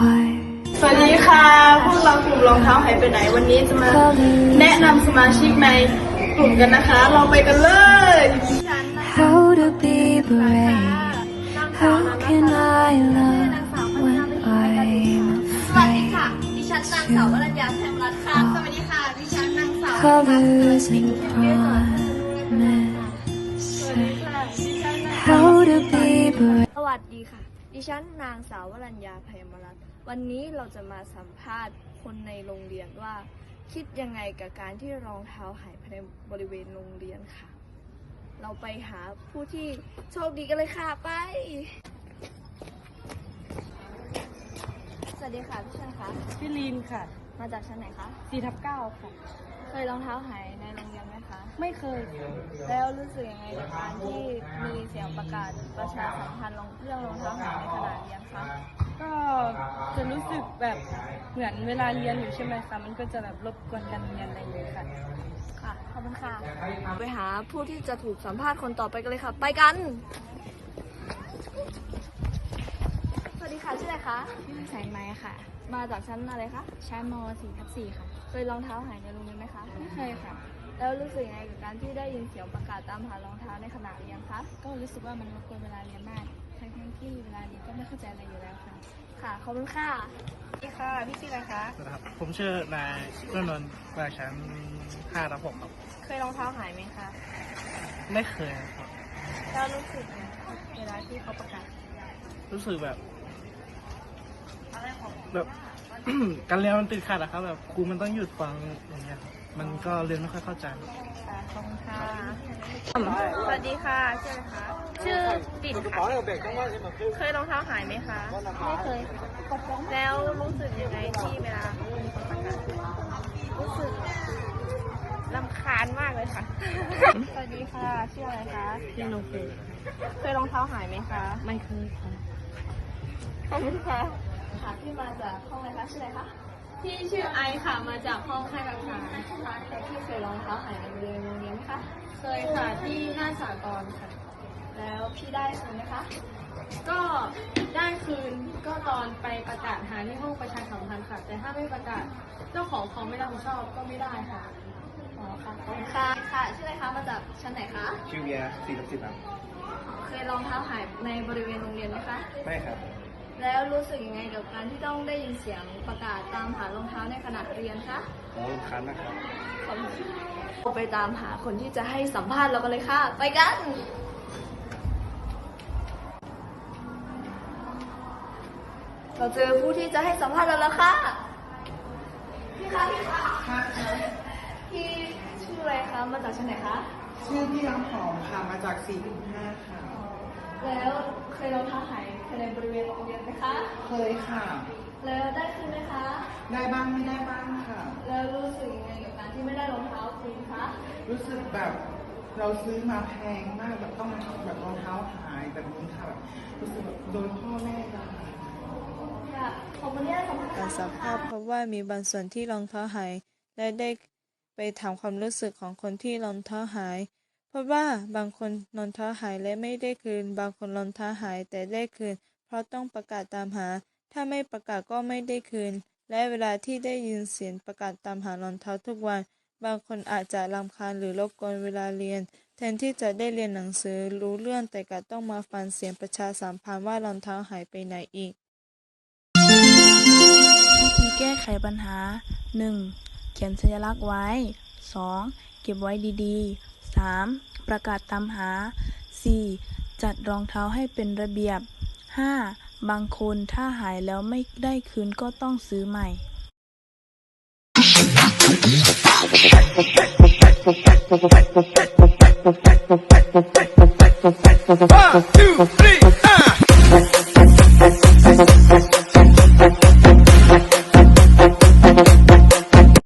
heart สวัสดีค่ะ พวกเรากลุ่มรองเท้าหายไปไหนวันนี้จะมา แนะนำสมาชิกในกลุ่มกันนะคะ เราไปกันเลยดิฉันนะคะ How to be brave How can I love when I'm สวัสดี afraid ค่ะ ดิฉันนางสาววรัญญาแพมรัตน์ค่ะ สวัสดีค่ะ ดิฉันนางสาว Colors and promises How to be brave สวัสดีค่ะ ดิฉันนางสาววรัญญาภัยมรัตน์วันนี้เราจะมาสัมภาษณ์คนในโรงเรียนว่า คิดยังไงกับการที่รองเท้าหายภายในบริเวณโรงเรียนค่ะ เราไปหาผู้ที่โชคดีกันเลยค่ะไป สวัสดีค่ะพี่ชายคะ พี่ลีนค่ะ มาจากชั้นไหนคะ 4ทับ9ค่ะ เคยรองเท้าหายในโรงเรียนไหมคะ ไม่เคยค่ะแล้วรู้สึกยังไงกับการที่มีเสียงประกาศประชาสัมพันธ์เรื่องรองเท้าหายในขณะเรียนคะก็จะรู้สึกแบบเหมือนเวลาเรียนอยู่ใช่ไหมคะมันก็จะแบบรบกวนการเรียนอะไรอย่างเงี้ยค่ะค่ะขอบคุณค่ะไปหาผู้ที่จะถูกสัมภาษณ์คนต่อไปกันเลยค่ะ ไปกัน สวัสดีค่ะชื่ออะไรคะชื่อสายไหมค่ะ มาจากชั้นอะไรคะชั้นม .4 ทับ4ค่ะ เคยรองเท้าหายในโรงเรียนไหมคะไม่เคยค่ะ แล้วรู้สึกยังไงกับการที่ได้ยินเสียงประกาศตามหารองเท้าในขณะเรียนคะก็รู้สึกว่ามันรบกวนเวลาเรียนมากทั้งๆที่เวลาเรียนก็ไม่เข้าใจอะไรอยู่แล้วค่ะ ค่ะขอบคุณค่ะสวัสดีค่ะพี่ชื่ออะไรคะนะครับผมชื่อนายเพื่อนนนท์มาชั้น5รับผมครับเคยรองเท้าหายไหมคะไม่เคยครับแล้วรู้สึกยังไงคะเวลาที่เขาประกาศรู้สึกแบบแบบ การเรียนมันติดขัดอะครับแบบครูมันต้องหยุดฟังอย่างเงี้ยครับ มันก็เรียนไม่ค่อยเข้าใจค่ะขอบคุณค่ะ สวัสดีค่ะ ชื่ออะไรคะ ชื่อปิ่นค่ะ เคยรองเท้าหายไหมคะ ไม่เคย แล้วรู้สึกยังไงที่เวลามีคนประกาศรู้สึกลำคาญมากเลยค่ะ สวัสดีค่ะ ชื่ออะไรคะพี่โนเฟเคยรองเท้าหายไหมคะ ไม่เคยค่ะ ขอบคุณค่ะ ค่ะที่มาจากห้องอะไรคะ ชื่ออะไรคะ พี่ชื่อไอค่ะ มาจากห้องค่ายกังขาค่ะแต่พี่เคยรองเท้าหายในบริเวณโรงเรียนไหมคะ เคยค่ะที่หน้าสากลค่ะ แล้วพี่ได้คืนไหมคะ ก็ได้คืนก็ตอนไปประกาศหาที่ห้องประชาสัมพันธ์ค่ะ แต่ถ้าไม่ประกาศเจ้าของเขาไม่รับผิดชอบก็ไม่ได้ค่ะ อ๋อค่ะขอบคุณค่ะค่ะ ชื่ออะไรคะ มาจากชั้นไหนคะ ชื่อเวียสี่ทับสิบครับ เคยรองเท้าหายในบริเวณโรงเรียนไหมคะ ไม่ครับ แล้วรู้สึกยังไงกับการที่ต้องได้ยินเสียงประกาศตามหารองเท้าในขณะเรียนคะผมรำคาญนะครับขอบคุณเราไปตามหาคนที่จะให้สัมภาษณ์เรากันเลยค่ะ ไปกัน เราเจอผู้ที่จะให้สัมภาษณ์เราแล้วค่ะ พี่คะพี่คะพี่ชื่ออะไรคะ มาจากชั้นไหนคะ ชื่อพี่น้ำหอมค่ะ มาจาก4ี่ถึงห้าค่ะ แล้วเคยรองเท้าหายภายในบริเวณโรงเรียนไหมคะ เคยค่ะ แล้วได้คืนไหมคะ ได้บ้างไม่ได้บ้างค่ะ แล้วรู้สึกยังไงกับการที่ไม่ได้รองเท้าคืนคะ รู้สึกแบบเราซื้อมาแพงมากแบบต้องมาแบบรองเท้าหายแบบนี้ค่ะแบบรู้สึกแบบโดนพ่อแม่ด่าค่ะขอบคุณที่ให้สัมภาษณ์การค่ะสัมภาษณ์พบว่ามีบางส่วนที่รองเท้าหาย และได้ไปถามความรู้สึกของคนที่รองเท้าหาย พบว่าบางคนรองเท้าหายและไม่ได้คืน บางคนรองเท้าหายแต่ได้คืน เพราะต้องประกาศตามหา ถ้าไม่ประกาศก็ไม่ได้คืน และเวลาที่ได้ยินเสียงประกาศตามหารองเท้าทุกวัน บางคนอาจจะรำคาญหรือรบกวนเวลาเรียน แทนที่จะได้เรียนหนังสือรู้เรื่องแต่กลับต้องมาฟังเสียงประชาสัมพันธ์ว่ารองเท้าหายไปไหนอีกวิธีแก้ไขปัญหา 1. เขียนสัญลักษณ์ไว้ 2. เก็บไว้ดีๆ 3. ประกาศตามหา 4. จัดรองเท้าให้เป็นระเบียบ 5. บางคนถ้าหายแล้วไม่ได้คืนก็ต้องซื้อใหม่ One, two, three!